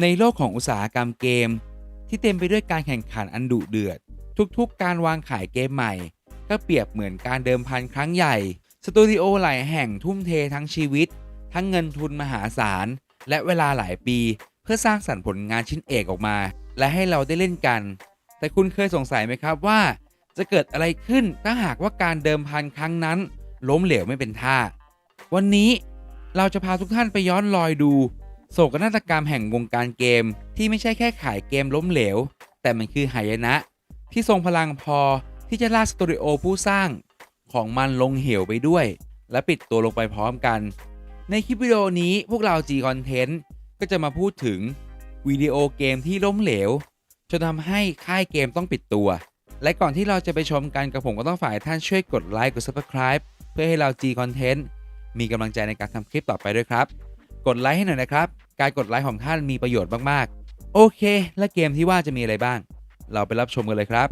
ในโลกของอุตสาหกรรมเกม ที่เต็มไปด้วยการแข่งขันอันดุเดือด ทุกๆ การวางขายเกมใหม่ ก็เปรียบเหมือนการเดิมพันครั้งใหญ่ สตูดิโอหลายแห่งทุ่มเททั้งชีวิต ทั้งเงินทุนมหาศาล และเวลาหลายปี เพื่อสร้างสรรค์ผลงานชิ้นเอกออกมา และให้เราได้เล่นกัน แต่คุณเคยสงสัยไหมครับว่า จะเกิดอะไรขึ้นถ้าหากว่าการเดิมพันครั้งนั้น ล้มเหลวไม่เป็นท่า วันนี้เราจะพาทุกท่านไปย้อนรอยดู โศกนาฏกรรมแห่งวงการเกม ที่ไม่ใช่แค่ขายเกมล้มเหลว แต่มันคือหายนะ ที่ทรงพลังพอที่จะลากสตูดิโอผู้สร้างของมันลงเหวไปด้วย และปิดตัวลงไปพร้อมกัน ในคลิปวิดีโอนี้พวกเรา G Content ก็จะมาพูดถึงวิดีโอเกมที่ล้มเหลวจนทำให้ค่ายเกมต้องปิดตัว และก่อนที่เราจะไปชมกันกับผมก็ต้องฝากท่านช่วยกดไลค์กด Subscribe เพื่อให้เรา G Content มีกำลังใจในการทำคลิปต่อไปด้วยครับ กดไลค์ให้หน่อยนะครับ การกดไลค์ของท่านมีประโยชน์มากๆ โอเค และเกมที่ว่าจะมีอะไรบ้าง เราไปรับชมกันเลยครับ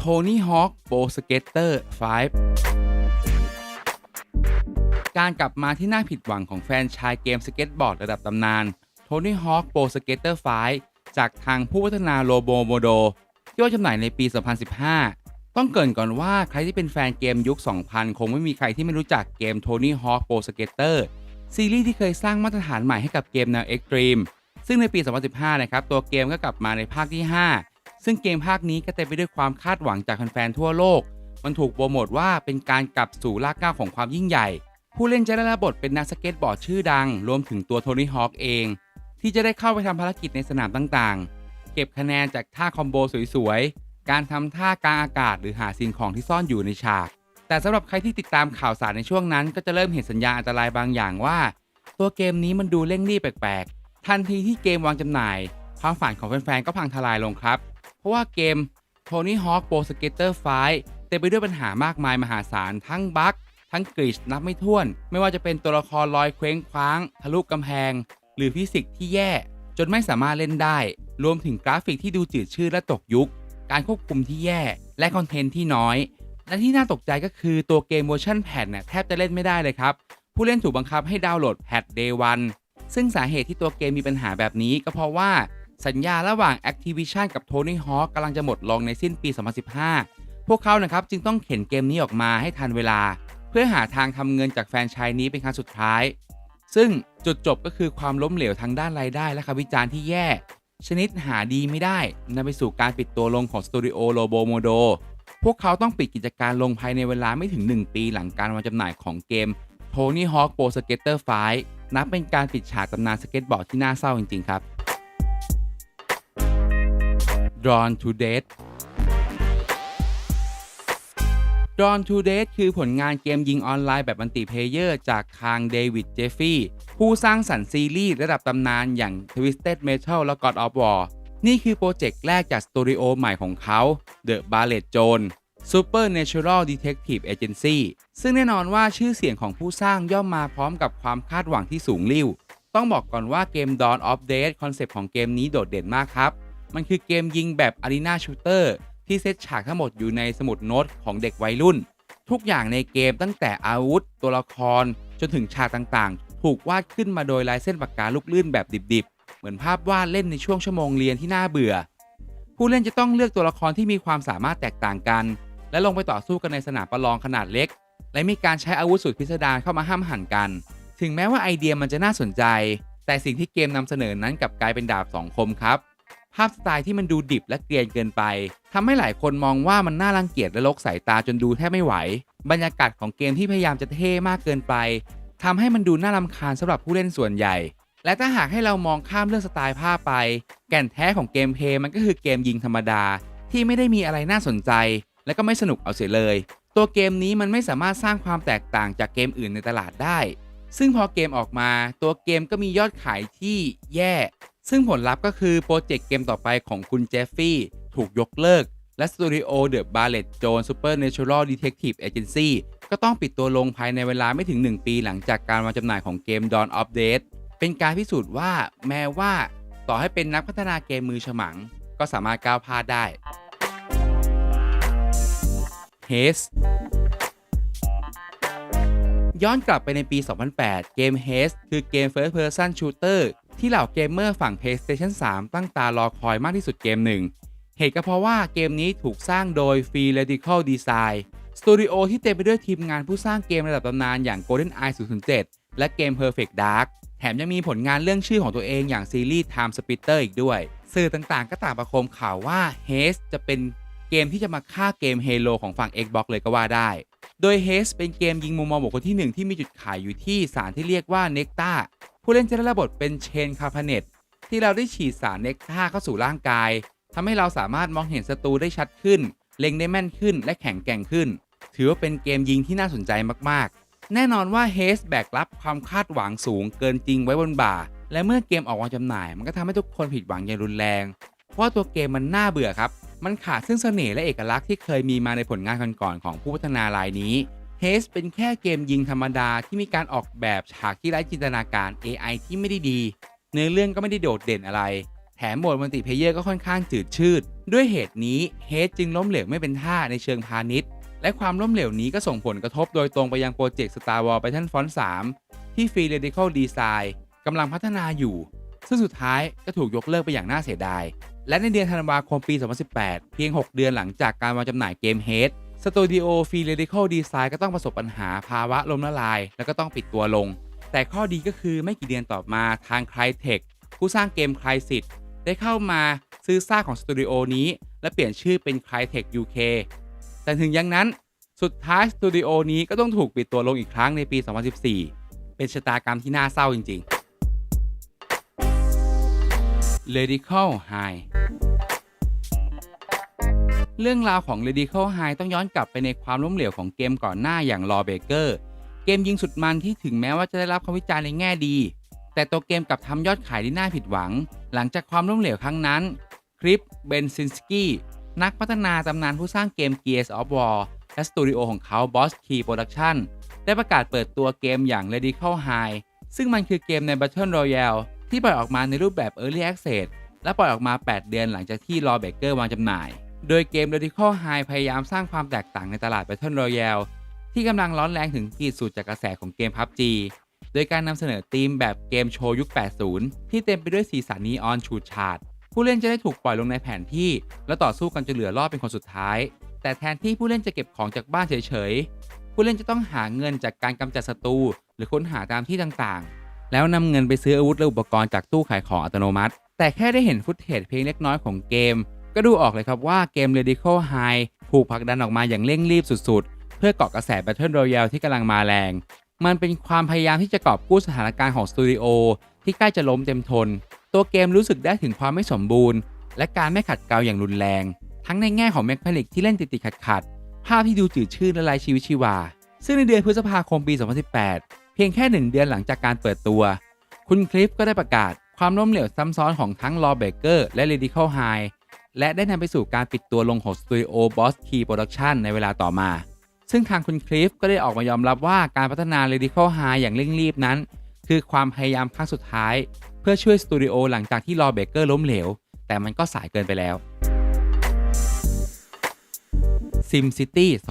Tony Hawk Pro Skater 5 การกลับมาที่น่าผิดหวังของแฟนชายเกมสเก็ตบอร์ดระดับตำนาน Tony Hawk Pro Skater 5 จากทางผู้พัฒนาโลโบโมโดที่ว่าจำหน่ายในปี 2015 ต้องเกรินก่อนว่าใครที่เป็นแฟนเกมยุค 2000 คงไม่มีใครที่ไม่รู้จักเกม Tony Hawk Pro Skater ซีรีส์ที่เคยสร้างมาตรฐานใหม่ให้กับเกมแนว Extreme ซึ่งในปี 2015 นะครับ ตัวเกมก็กลับมาในภาคที่ 5 ซึ่งเกมภาคนี้ก็เต็มไปด้วยความคาดหวังจากแฟนๆทั่วโลก มันถูกโปรโมทว่าเป็นการกลับสู่รากเหง้าของความยิ่งใหญ่ ผู้เล่นจะได้รับบทเป็นนักสเก็ตบอร์ดชื่อดัง รวมถึงตัวโทนี่ฮอคเอง ที่จะได้เข้าไปทำภารกิจในสนามต่างๆ เก็บคะแนนจากท่าคอมโบสวยๆ การทำท่ากลางอากาศหรือหาสิ่งของที่ซ่อนอยู่ในฉาก แต่สำหรับใครที่ติดตามข่าวสารในช่วงนั้น ก็จะเริ่มเห็นสัญญาณอันตรายบางอย่างว่า ตัวเกมนี้มันดูเร่งรีบแปลกๆ ทันทีที่เกมวางจำหน่าย ความฝันของแฟนๆ ก็พังทลายลงครับ เพราะว่าเกม Tony Hawk Pro Skater 5เต็มไปด้วยปัญหามากมายมหาศาลทั้งบั๊กทั้งกริชนับไม่ถ้วน ไม่ว่าจะเป็นตัวละครลอยเคว้งคว้าง ทะลุกำแพง หรือฟิสิกส์ที่แย่ จนไม่สามารถเล่นได้ รวมถึงกราฟิกที่ดูจืดชืดและตกยุค การควบคุมที่แย่ และคอนเทนต์ที่น้อย และที่น่าตกใจก็คือตัวเกมเวอร์ชันแพดเนี่ยแทบจะเล่นไม่ได้เลยครับ ผู้เล่นถูกบังคับให้ดาวน์โหลดแพด Day 1ซึ่งสาเหตุที่ตัวเกมมีปัญหาแบบนี้ ก็เพราะว่าสัญญาระหว่าง Activision กับ Tony Hawk กำลังจะหมดลงในสิ้นปี 2015 พวกเขานะครับจึงต้องเข็นเกมนี้ออกมาให้ทันเวลา เพื่อหาทางทำเงินจากแฟนชายนี้เป็นครั้งสุดท้าย ซึ่งจุดจบก็คือความล้มเหลวทางด้านรายได้และคำวิจารณ์ที่แย่ ชนิดหาดีไม่ได้นำไปสู่การปิดตัวลงของสตูดิโอโลโบโมโดพวกเขาต้องปิดกิจการลงภายในเวลาไม่ถึง 1 ปีหลังการวางจำหน่ายของเกม Tony Hawk Pro Skater 5นับเป็นการปิดฉากตำนานสเก็ตบอร์ดที่น่าเศร้าจริง ๆ ครับ Drawn to Death Drawn to Death คือผลงานเกมยิงออนไลน์แบบมัลติเพเยอร์จากทางเดวิดเจฟฟี่ ผู้สร้างสรรค์ซีรีส์ระดับตำนานอย่าง Twisted Metal และ God of War นี่คือโปรเจกต์แรกจากสตูดิโอใหม่ของเขา The Ballet Zone Supernatural Detective Agency ซึ่งแน่นอนว่าชื่อเสียงของผู้สร้างย่อมมาพร้อมกับความคาดหวังที่สูงลิ่ว ต้องบอกก่อนว่าเกม Dawn of Death คอนเซปต์ของเกมนี้โดดเด่นมากครับ มันคือเกมยิงแบบ Arena Shooter ที่เซตฉากทั้งหมดอยู่ในสมุดโน้ตของเด็กวัยรุ่น ทุกอย่างในเกมตั้งแต่อาวุธ ตัวละคร จนถึงฉากต่างๆ ถูกวาดขึ้นมาโดยลายเส้นปากกาลูกลื่นแบบดิบๆ เหมือนภาพวาดเล่นในช่วงชั่วโมงเรียนที่น่าเบื่อ ผู้เล่นจะต้องเลือกตัวละครที่มีความสามารถแตกต่างกัน และลงไปต่อสู้กันในสนามประลองขนาดเล็ก และมีการใช้อาวุธสุดพิสดารเข้ามาห้ามหันกัน ถึงแม้ว่าไอเดียมันจะน่าสนใจ แต่สิ่งที่เกมนำเสนอนั้นกลับกลายเป็นดาบสองคมครับภาพสไตล์ที่มันดูดิบและเกรียนเกินไปทำให้หลายคนมองว่ามันน่ารังเกียจและลกสายตาจนดูแทบไม่ไหว บรรยากาศของเกมที่พยายามจะเท่มากเกินไป ทำให้มันดูน่ารำคาญสำหรับผู้เล่นส่วนใหญ่ และถ้าหากให้เรามองข้ามเรื่องสไตล์ภาพไป แก่นแท้ของเกมเพย์มันก็คือเกมยิงธรรมดา ที่ไม่ได้มีอะไรน่าสนใจ และก็ไม่สนุกเอาเสียเลย ตัวเกมนี้มันไม่สามารถสร้างความแตกต่างจากเกมอื่นในตลาดได้ ซึ่งพอเกมออกมาตัวเกมก็มียอดขายที่แย่ ซึ่งผลลัพธ์ก็คือโปรเจกต์เกมต่อไปของคุณเจฟฟี่ถูกยกเลิกและสตูดิโอเดอะบาร์เลตโจนซูเปอร์เนเชอรัลดีเทคทีฟเอเจนซี่ ก็ต้องปิดตัวลงภายในเวลาไม่ถึง 1 ปีหลังจากการวางจำหน่ายของเกม Dawn of Death เป็นการพิสูจน์ว่าแม้ว่าต่อให้เป็นนักพัฒนาเกมมือฉมัง ก็สามารถก้าวพลาดได้ h a s ย้อนกลับไปในปี 2008 เกม Haze คือเกม First Person Shooter ที่เหล่าเกมเมอร์ฝั่ง PlayStation 3 ตั้งตารอคอยมากที่สุดเกมหนึ่ง เหตุก็เพราะว่าเกมนี้ถูกสร้างโดย Free Radical Design สตูดิโอที่เต็มไปด้วยทีมงานผู้สร้างเกมระดับตำนานอย่าง GoldenEye 007 และเกม Perfect Dark แถมยังมีผลงานเรื่องชื่อของตัวเองอย่างซีรีส์ Time Splitter อีกด้วย สื่อต่างๆ ก็ต่างประโคมข่าวว่า Haze จะเป็นเกมที่จะมาฆ่าเกม Halo ของฝั่ง Xbox เลยก็ว่าได้ โดย Haze เป็นเกมยิงมุมมองบุคคลที่ 1 ที่มีจุดขายอยู่ที่สารที่เรียกว่า Nectar ผู้เล่นจะได้รับบทเป็นเชนคาพาเนตที่เราได้ฉีดสารเน c ต a r เข้าสู่ร่างกายทำให้เราสามารถมองเห็นศัตรูได้ชัดขึ้น เล็งได้แม่นขึ้นและแข็งแกร่งขึ้น ถือว่าเป็นเกมยิงที่น่าสนใจมากๆ แน่นอนว่า Haze แบกรับความคาดหวังสูงเกินจริงไว้บนบ่า และเมื่อเกมออกวางจำหน่าย มันก็ทำให้ทุกคนผิดหวังอย่างรุนแรง เพราะว่าตัวเกมมันน่าเบื่อครับ มันขาดซึ่งเสน่ห์และเอกลักษณ์ที่เคยมีมาในผลงานก่อนๆของผู้พัฒนารายนี้ Haze เป็นแค่เกมยิงธรรมดาที่มีการออกแบบฉากที่ไร้จินตนาการ AI ที่ไม่ได้ดี เนื้อเรื่องก็ไม่ได้โดดเด่นอะไร แถมโหมดมัลติเพเยอร์ก็ค่อนข้างจืดชืด ด้วยเหตุนี้ Haze จึงล้มเหลวไม่เป็นท่าในเชิงพาณิชย์ และความล้มเหลวนี้ก็ส่งผลกระทบโดยตรงไปยังโปรเจกต์ Star Wars Battlefront 3 ที่ Free Radical Design กำลังพัฒนาอยู่ ซึ่งสุดท้ายก็ถูกยกเลิกไปอย่างน่าเสียดาย และในเดือนธันวาคมปี 2018 เพียง 6 เดือนหลังจากการวางจำหน่ายเกม Haze สตูดิโอ Free Radical Design ก็ต้องประสบปัญหาภาวะล้มละลาย แล้วก็ต้องปิดตัวลง แต่ข้อดีก็คือไม่กี่เดือนต่อมาทาง Crytek ผู้สร้างเกม Crysis ได้เข้ามาซื้อซากของสตูดิโอนี้และเปลี่ยนชื่อเป็น Crytek UK แต่ถึงอย่างนั้นสุดท้ายสตูดิโอนี้ก็ต้องถูกปิดตัวลงอีกครั้งในปี 2014 เป็นชะตากรรมที่น่าเศร้าจริงๆ Radical High เรื่องราวของ Radical High ต้องย้อนกลับไปในความล้มเหลวของเกมก่อนหน้าอย่าง Law Breaker เกมยิงสุดมันที่ถึงแม้ว่าจะได้รับคำวิจารณ์ในแง่ดี แต่ตัวเกมกลับทำยอดขายได้น่าผิดหวัง หลังจากความล้มเหลวครั้งนั้นคริปเบนซินสกี้ นักพัฒนาตำนานผู้สร้างเกม Gears of War และสตูดิโอของเขา Boss Key Production ได้ประกาศเปิดตัวเกมอย่าง Radical High ซึ่งมันคือเกมใน Battle Royale ที่ปล่อยออกมาในรูปแบบ Early Access และปล่อยออกมา 8 เดือนหลังจากที่ Law Breaker วางจำหน่าย โดยเกม Radical High พยายามสร้างความแตกต่างในตลาด Battle Royale ที่กำลังร้อนแรงถึงขีดสุดจากกระแสของเกม PUBG โดยการนำเสนอธีมแบบเกมโชว์ยุค 80 ที่เต็มไปด้วยสีสันนีออนฉูดฉาด ผู้เล่นจะได้ถูกปล่อยลงในแผนที่ และต่อสู้กันจนเหลือรอดเป็นคนสุดท้าย แต่แทนที่ผู้เล่นจะเก็บของจากบ้านเฉยๆ ผู้เล่นจะต้องหาเงินจากการกำจัดศัตรูหรือค้นหาตามที่ต่างๆ แล้วนำเงินไปซื้ออาวุธและอุปกรณ์จากตู้ขายของอัตโนมัติ แต่แค่ได้เห็นฟุตเทจเพียงเล็กน้อยของเกม ก็ดูออกเลยครับว่าเกม Radical High ถูกผลักดันออกมาอย่างเร่งรีบสุดๆ เพื่อเกาะกระแส Battle Royale ที่กำลังมาแรง มันเป็นความพยายามที่จะกอบกู้สถานการณ์ของสตูดิโอที่ใกล้จะล้มเต็มทน ตัวเกมรู้สึกได้ถึงความไม่สมบูรณ์ และการไม่ขัดเกลาอย่างรุนแรง ทั้งในแง่ของแมคานิกที่เล่นติดๆขัดๆภาพที่ดูจืดชืดและไร้ชีวิตชีวา ซึ่งในเดือนพฤษภาคมปี 2018 เพียงแค่หนึ่งเดือนหลังจากการเปิดตัว คุณคลิฟก็ได้ประกาศความล้มเหลวซ้ำซ้อนของทั้ง Law Breaker และ Radical High และได้นำไปสู่การปิดตัวลงของสตูดิโอ Boss Key Production ในเวลาต่อมา ซึ่งทางคุณคลิฟก็ได้ออกมายอมรับว่าการพัฒนา Radical High อย่างเร่งรีบนั้น คือความพยายามครั้งสุดท้าย เพื่อช่วยสตูดิโอหลังจากที่ Law Breaker ล้มเหลว แต่มันก็สายเกินไปแล้ว SimCity 2013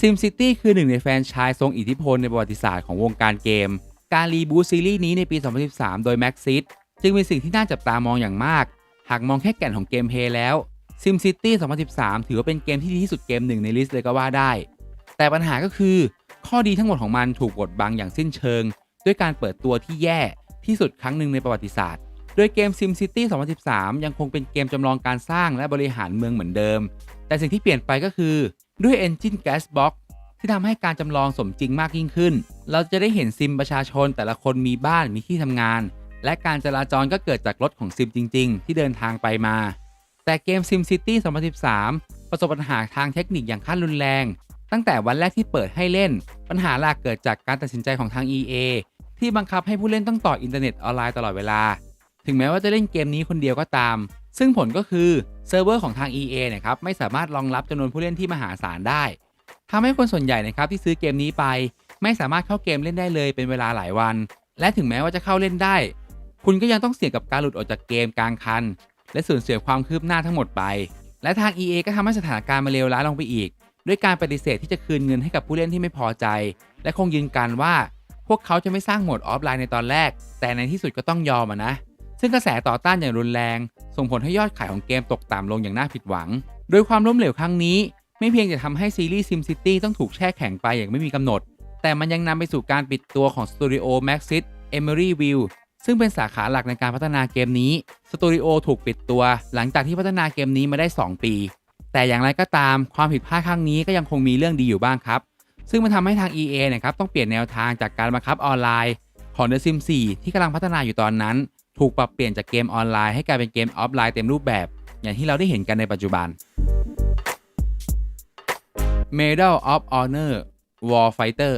SimCity คือหนึ่งในแฟนชายทรงอิทธิพลในประวัติศาสตร์ของวงการเกม การรีบูตซีรีส์นี้ในปี 2013 โดย Maxis จึงเป็นสิ่งที่น่าจับตามองอย่างมาก หากมองแค่แก่นของเกมเพลย์แล้ว SimCity 2013 ถือว่าเป็นเกมที่ดีที่สุดเกมหนึ่งในลิสต์เลยก็ว่าได้ แต่ปัญหาก็คือ ข้อดีทั้งหมดของมันถูกบดบังอย่างสิ้นเชิง ด้วยการเปิดตัวที่แย่ที่สุดครั้งหนึ่งในประวัติศาสตร์ โดยเกม SimCity 2013 ยังคงเป็นเกมจำลองการสร้างและบริหารเมืองเหมือนเดิม แต่สิ่งที่เปลี่ยนไปก็คือด้วย Engine Gasbox ที่ทำให้การจำลองสมจริงมากยิ่งขึ้น เราจะได้เห็นซิมประชาชนแต่ละคนมีบ้านมีที่ทำงาน และการจราจรก็เกิดจากรถของซิมจริง ๆ ที่เดินทางไปมา แต่เกม SimCity 2013 ประสบปัญหาทางเทคนิคอย่างขั้นรุนแรง ตั้งแต่วันแรกที่เปิดให้เล่น ปัญหาหลักเกิดจากการตัดสินใจของทาง EA ที่บังคับให้ผู้เล่นต้องต่ออินเทอร์เน็ตออนไลน์ตลอดเวลา ถึงแม้ว่าจะเล่นเกมนี้คนเดียวก็ตาม ซึ่งผลก็คือเซิร์ฟเวอร์ของทาง EA นะครับไม่สามารถรองรับจำนวนผู้เล่นที่มหาศาลได้ทำให้คนส่วนใหญ่นะครับที่ซื้อเกมนี้ไป ไม่สามารถเข้าเกมเล่นได้เลยเป็นเวลาหลายวัน และถึงแม้ว่าจะเข้าเล่นได้ คุณก็ยังต้องเสี่ยงกับการหลุดออกจากเกมกลางคัน และสูญเสียความคืบหน้าทั้งหมดไป และทาง EA ก็ทำให้สถานการณ์มาเลวร้ายลงไปอีก ด้วยการปฏิเสธที่จะคืนเงินให้กับผู้เล่นที่ไม่พอใจ และคงยืนการว่า พวกเขาจะไม่สร้างโหมดออฟไลน์ในตอนแรก แต่ในที่สุดก็ต้องยอมอนะ ซึ่งกระแสต่อต้านอย่างรุนแรง ส่งผลให้ยอดขายของเกมตกต่ำลงอย่างน่าผิดหวัง โดยความล้มเหลวครั้งนี้ ไม่เพียงจะทำให้ซีรีส์ SimCity ต้องถูกแช่แข็งไปอย่างไม่มีกำหนด แต่มันยังนำไปสู่การปิดตัวของสตูดิโอ Maxis Emeryville ซึ่งเป็นสาขาหลักในการพัฒนาเกมนี้ สตูดิโอถูกปิดตัว หลังจากที่พัฒนาเกมนี้มาได้ 2 ปี แต่อย่างไรก็ตามความผิดพลาดครั้งนี้ก็ยังคงมีเรื่องดีอยู่บ้างครับ ซึ่งมันทำให้ทาง EA นะครับต้องเปลี่ยนแนวทางจากการบังคับออนไลน์ ของ The Sims 4 ที่กำลังพัฒนาอยู่ตอนนั้น ถูกปรับเปลี่ยนจากเกมออนไลน์ให้กลายเป็นเกมออฟไลน์เต็มรูปแบบ อย่างที่เราได้เห็นกันในปัจจุบัน Medal of Honor War Fighter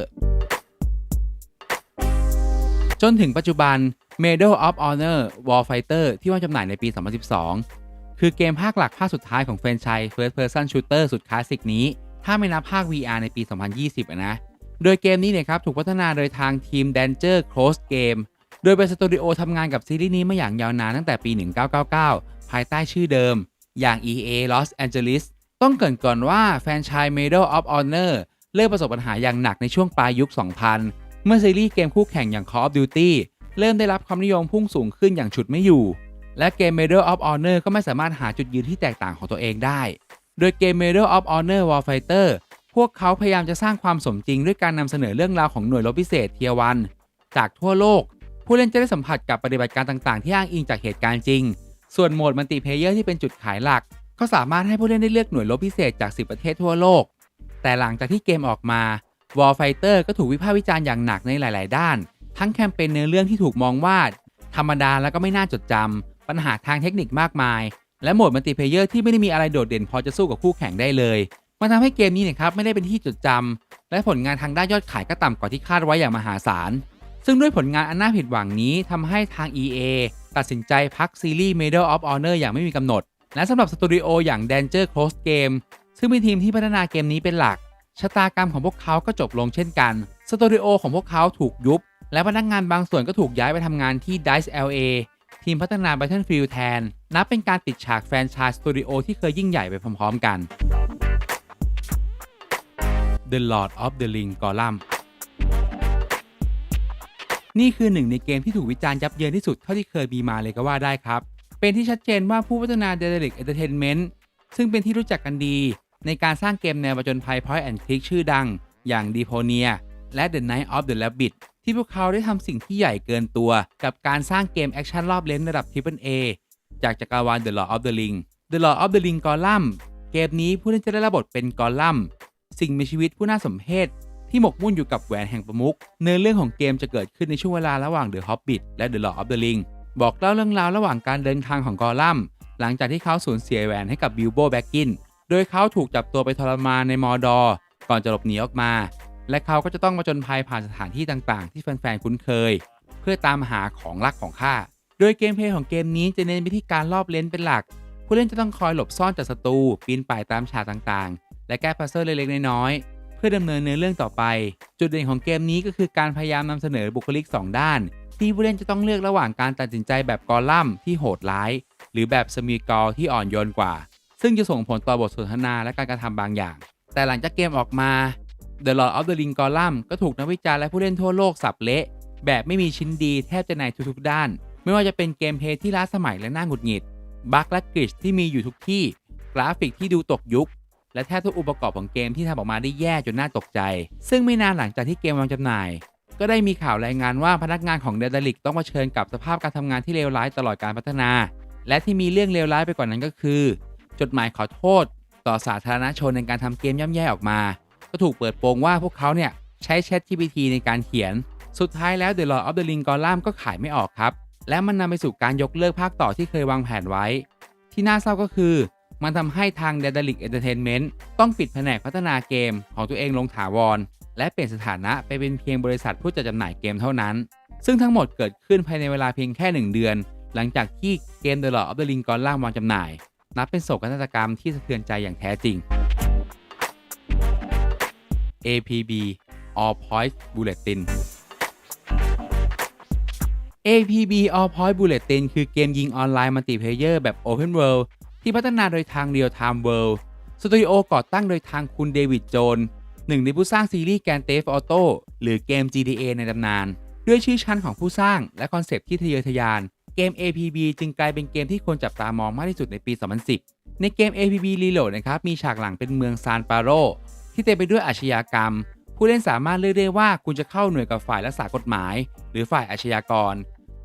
จนถึงปัจจุบัน Medal of Honor War Fighter ที่วางจำหน่ายในปี 2012 คือเกมภาคหลักภาคสุดท้ายของแฟรนไชส์ First Person Shooter สุดคลาสสิกนี้ ถ้าไม่นับภาค VR ในปี 2020 นะ โดยเกมนี้เนี่ยครับถูกพัฒนาโดยทางทีม Danger Close Game โดยเป็นสตูดิโอทำงานกับซีรีส์นี้มาอย่างยาวนานตั้งแต่ปี 1999 ภายใต้ชื่อเดิม อย่าง EA Los Angeles ต้องเกรินก่อนว่าแฟรนไชส์ Medal of Honor เริ่มประสบปัญหาอย่างหนักในช่วงปลายยุค 2000 เมื่อซีรีส์เกมคู่แข่งอย่าง Call of Duty เริ่มได้รับความนิยมพุ่งสูงขึ้นอย่างฉุดไม่อยู่ และเกม Medal of Honor ก็ไม่สามารถหาจุดยืนที่แตกต่างของตัวเองได้ โดยเกม Medal of Honor Warfighter พวกเขาพยายามจะสร้างความสมจริงด้วยการนำเสนอเรื่องราวของหน่วยรบพิเศษเทียวัน จากทั่วโลก ผู้เล่นจะได้สัมผัสกับปฏิบัติการต่างๆ ที่อ้างอิงจากเหตุการณ์จริง ส่วนโหมดมัลติเพเยอร์ที่เป็นจุดขายหลัก ก็สามารถให้ผู้เล่นได้เลือกหน่วยรบพิเศษจาก 10 ประเทศทั่วโลก แต่หลังจากที่เกมออกมา Warfighter ก็ถูกวิพากษ์วิจารณ์อย่างหนักในหลาย ๆ ด้าน ทั้งแคมเปญเนื้อเรื่องที่ถูกมองว่า ธรรมดาแล้วก็ไม่น่าจดจำ ปัญหาทางเทคนิคมากมาย และโหมดมัลติเพลเยอร์ที่ไม่ได้มีอะไรโดดเด่นพอจะสู้กับคู่แข่งได้เลยมันทำให้เกมนี้เนะครับไม่ได้เป็นที่จดจำและผลงานทางด้านยอดขายก็ต่ำกว่าที่คาดไว้อย่างมหาศาล ซึ่งด้วยผลงานอันน่าผิดหวังนี้ทำให้ทาง EA ตัดสินใจพักซีรีส์ Medal of Honor อย่างไม่มีกำหนด และสำหรับสตูดิโออย่าง Danger Close Game ซึ่งเป็นทีมที่พัฒนาเกมนี้เป็นหลัก ชะตากรรมของพวกเขาก็จบลงเช่นกัน สตูดิโอของพวกเขาถูกยุบ และพนักงานบางส่วนก็ถูกย้ายไปทำงานที่ DICE LA ทีมพัฒนา Battlefield แทน นับเป็นการปิดฉากแฟรนไชส์สตูดิโอที่เคยยิ่งใหญ่ไปพร้อมๆกัน The Lord of the Ring Golem นี่คือหนึ่งในเกมที่ถูกวิจารณ์ยับเยินที่สุดเท่าที่เคยมีมาเลยก็ว่าได้ครับ เป็นที่ชัดเจนว่าผู้พัฒนา d e d a l i c Entertainment ซึ่งเป็นที่รู้จักกันดี ในการสร้างเกมแนวประจนภัย Point and Click ชื่อดัง อย่าง Deponia และ The Night of the Rabbit ที่พวกเขาได้ทำสิ่งที่ใหญ่เกินตัว กับการสร้างเกมแอคชั่นรอบเลนส์ระดับ Triple A จากจักรวาล The Lord of the Ring The Lord of the Ring Golem เกมนี้ผู้เล่นจะได้รับบทเป็นกอลัมสิ่งมีชีวิตผู้น่าสมเพชที่หมกมุ่นอยู่กับแหวนแห่งประมุขเนื้อเรื่องของเกมจะเกิดขึ้นในช่วงเวลาระหว่าง The Hobbit และ The Lord of the Ring บอกเล่าเรื่องราวระหว่างการเดินทางของกอลัมหลังจากที่เขาสูญเสียแหวนให้กับบิลโบแบ็กกิน โดยเขาถูกจับตัวไปทรมานในมอร์ดอร์ก่อนจะหลบหนีออกมา และเขาก็จะต้องมาจนภัยผ่านสถานที่ต่างๆ ที่แฟนๆคุ้นเคย เพื่อตามหาของรักของข้า โดยเกมเพลย์ของเกมนี้จะเน้นไปที่การรอบเลนเป็นหลัก ผู้เล่นจะต้องคอยหลบซ่อนจากศัตรูปีนป่ายตามฉากต่างๆ และแก้พัซเซิลเล็กๆน้อยๆเพื่อดำเนินเนื้อเรื่องต่อไป จุดเด่นของเกมนี้ก็คือการพยายามนำเสนอบุคลิก 2 ด้าน ที่ผู้เล่นจะต้องเลือกระหว่างการตัดสินใจแบบกอลัมน์ที่โหดร้าย หรือแบบสมีกอลที่อ่อนโยนกว่า ซึ่งจะส่งผลต่อบทสนทนาและการกระทำบางอย่าง แต่หลังจากเกมออกมา The Lord of the Ring Golem ก็ถูกนักวิจารณ์และผู้เล่นทั่วโลกสับเละ แบบไม่มีชิ้นดีแทบจะในทุกๆด้าน ไม่ว่าจะเป็นเกมเพลย์ที่ล้าสมัยและน่าหงุดหงิด บั๊กและกริชที่มีอยู่ทุกที่ กราฟิกที่ดูตกยุค และแทบทุกองค์ประกอบของเกมที่ทำออกมาได้แย่จนน่าตกใจ ซึ่งไม่นานหลังจากที่เกมวางจำหน่าย ก็ได้มีข่าวรายงานว่าพนักงานของเดดลิกต้องเผชิญกับสภาพการทำงานที่เลวร้ายตลอดการพัฒนา และที่มีเรื่องเลวร้ายไปกว่านั้นก็คือ จดหมายขอโทษ ต่อสาธารณชนในการทำเกมย่ำแย่ออกมา ก็ถูกเปิดโปงว่าพวกเขาเนี่ยใช้ ChatGPT ในการเขียน สุดท้ายแล้ว The Lord of the Ring Golem ก็ขายไม่ออกครับ และมันนำไปสู่การยกเลิกภาคต่อที่เคยวางแผนไว้ ที่น่าเศร้าก็คือ มันทำให้ทาง d e d a l i c Entertainment ต้องปิดแผนกพัฒนาเกมของตัวเองลงถาวร และเปลี่ยนสถานะไปเป็นเพียงบริษัทผู้จัดจำหน่ายเกมเท่านั้น ซึ่งทั้งหมดเกิดขึ้นภายในเวลาเพียงแค่ 1 เดือน หลังจากที่เกม The Lord of the Ring Golem วางจำหน่าย นับเป็นโศกนาฏกรรมที่สะเทือนใจอย่างแท้จริง APB All Point Bulletin APB All Point Bulletin คือเกมยิงออนไลน์มัลติเพลเยอร์แบบ Open World ที่พัฒนาโดยทาง Real Time World สตูดิโอก่อตั้งโดยทางคุณเดวิดโจนหนึ่งในผู้สร้างซีรีส์แกนเตฟออโต้หรือเกม GTA ในตำนาน ด้วยชื่อชั้นของผู้สร้างและคอนเซปต์ที่ทะเยอทะยาน เกม APB จึงกลายเป็นเกมที่คนจับตามองมากที่สุดในปี 2010 ในเกม APB Reload นะครับมีฉากหลังเป็นเมืองซานปาโร ที่เต็มไปด้วยอาชญากรรม ผู้เล่นสามารถเลือกได้ว่าคุณจะเข้าหน่วยกับฝ่ายรักษากฎหมาย หรือฝ่ายอาชญากร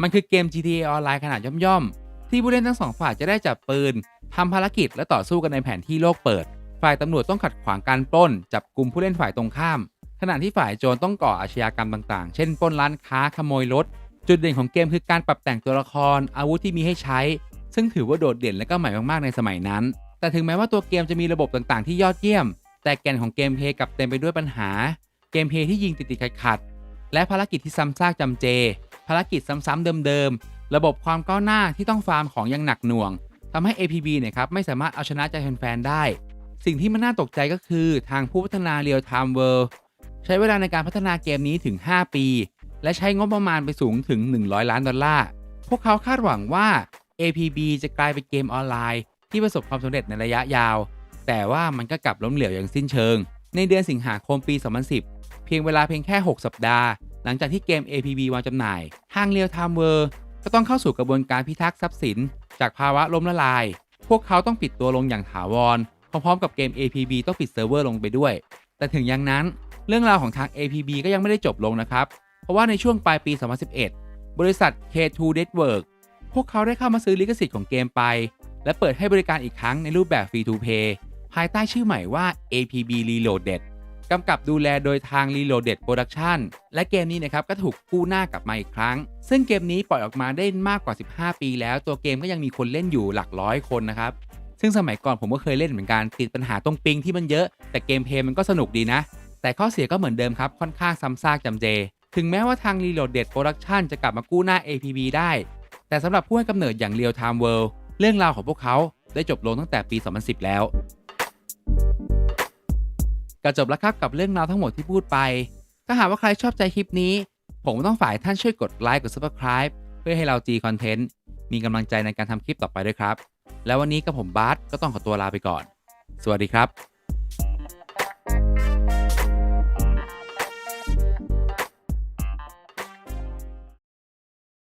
มันคือเกม GTA ออนไลน์ขนาดย่อมๆที่ผู้เล่นทั้งสองฝ่ายจะได้จับปืนทำภารกิจและต่อสู้กันในแผนที่โลกเปิด ฝ่ายตำรวจต้องขัดขวางการปล้น จับกลุ่มผู้เล่นฝ่ายตรงข้าม ขณะที่ฝ่ายโจรต้องก่ออาชญากรรมต่างๆ เช่นปล้นร้านค้าขโมยรถ จุดเด่นของเกมคือการปรับแต่งตัวละคร อาวุธที่มีให้ใช้ ซึ่งถือว่าโดดเด่นและก็ใหม่มากๆในสมัยนั้น แต่ถึงแม้ว่าตัวเกมจะมีระบบต่างๆ ที่ยอดเยี่ยม แต่แก่นของเกมเพย์กลับเต็มไปด้วยปัญหา เกมเพย์ที่ยิงติดๆขัดๆและภารกิจที่ซ้ำซากจำเจ ภารกิจซ้ำๆเดิมๆ ระบบความก้าวหน้าที่ต้องฟาร์มของยังหนักหน่วงทำให้ APB เนี่ยครับไม่สามารถเอาชนะใจแฟนๆได้ สิ่งที่มันน่าตกใจก็คือทางผู้พัฒนา Real Time World ใช้เวลาในการพัฒนาเกมนี้ถึง 5 ปี และใช้งบประมาณไปสูงถึง 100 ล้านดอลลาร์ พวกเขาคาดหวังว่า APB จะกลายเป็นเกมออนไลน์ ที่ประสบความสำเร็จในระยะยาว แต่ว่ามันก็กลับล้มเหลวอย่างสิ้นเชิง ในเดือนสิงหาคมปี 2010 เพียงเวลาเพียงแค่ 6 สัปดาห์ หลังจากที่เกม APB วางจำหน่ายทาง Real Time World ก็ต้องเข้าสู่กระบวนการพิทักษ์ทรัพย์สิน จากภาวะล้มละลาย พวกเขาต้องปิดตัวลงอย่างถาวร พร้อมๆกับเกม APB ต้องปิดเซิร์ฟเวอร์ลงไปด้วย แต่ถึงอย่างนั้น เรื่องราวของทาง APB ก็ยังไม่ได้จบลงนะครับ เพราะว่าในช่วงปลายปี 2011 บริษัท K2 Network พวกเขาได้เข้ามาซื้อลิขสิทธิ์ของเกมไป และเปิดให้บริการอีกครั้งในรูปแบบ Free to Play ภายใต้ชื่อใหม่ว่า APB Reloaded กำกับดูแลโดยทาง Reloaded Production และเกมนี้นะครับก็ถูกกู้หน้ากลับมาอีกครั้ง ซึ่งเกมนี้ปล่อยออกมาได้มากกว่า 15 ปีแล้ว ตัวเกมก็ยังมีคนเล่นอยู่หลักร้อยคนนะครับ ซึ่งสมัยก่อนผมก็เคยเล่นเหมือนกันติดปัญหาตรงปิงที่มันเยอะ แต่เกมเพลย์มันก็สนุกดีนะ แต่ข้อเสียก็เหมือนเดิมครับค่อนข้างซ้ำซากจำเจ ถึงแม้ว่าทาง Reloaded Production จะกลับมากู้หน้า APB ได้ แต่สำหรับผู้ให้กำเนิดอย่าง Real Time World เรื่องราวของพวกเขาได้จบลงตั้งแต่ปี 2010 แล้ว ก็จบแล้วครับกับเรื่องราวทั้งหมดที่พูดไป ถ้าหากว่าใครชอบใจคลิปนี้ ผมต้องฝ่ายท่านช่วยกดไลค์กด Subscribe เพื่อให้เราจีคอนเทนต์มีกำลังใจในการทำคลิปต่อไปด้วยครับ แล้ววันนี้กับผมบาสก็ต้องขอตัวลาไปก่อน สวัสดีครับ